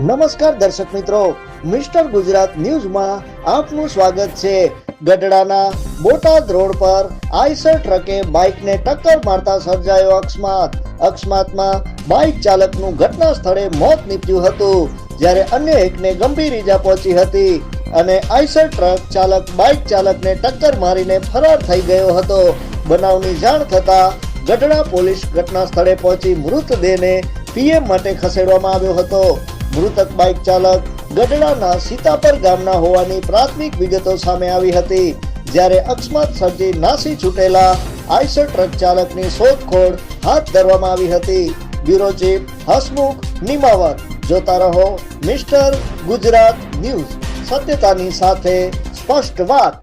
નમસ્કાર દર્શક મિત્રો, મિસ્ટર ગુજરાત ન્યૂઝમાં આપનું સ્વાગત છે. ગઢડાના બોટાદ રોડ પર આઈસર ટ્રકે બાઇકને ટક્કર મારતા સર્જાયો અકસ્માત. અકસ્માતમાં બાઇક ચાલકનું ઘટના સ્થળે મોત નીપજ્યું હતું, જ્યારે અન્ય એકને ગંભીર ઈજા પહોંચી હતી અને આઈસર ટ્રક ચાલક બાઇક ચાલકને ટક્કર મારીને ફરાર થઈ ગયો હતો. બનાવની જાણ થતા ગઢડા પોલીસ ઘટના સ્થળે પહોંચી મૃતદેહને પીએમ માટે ખસેડવામાં આવ્યો હતો. મૃતક બાઇક ચાલક ગઢડાના સીતાપર ગામના હોવાની પ્રાથમિક વિગતો સામે આવી હતી, જ્યારે અકસ્માત સર્જી નાસી છૂટેલા આઈસર ટ્રક ચાલકની શોધખોળ હાથ ધરવામાં આવી હતી. બ્યુરો ચીફ હસમુખ નિમાવત જોતા રહો મિસ્ટર ગુજરાત ન્યૂઝ, સત્યતાની સાથે સ્પષ્ટ વાત.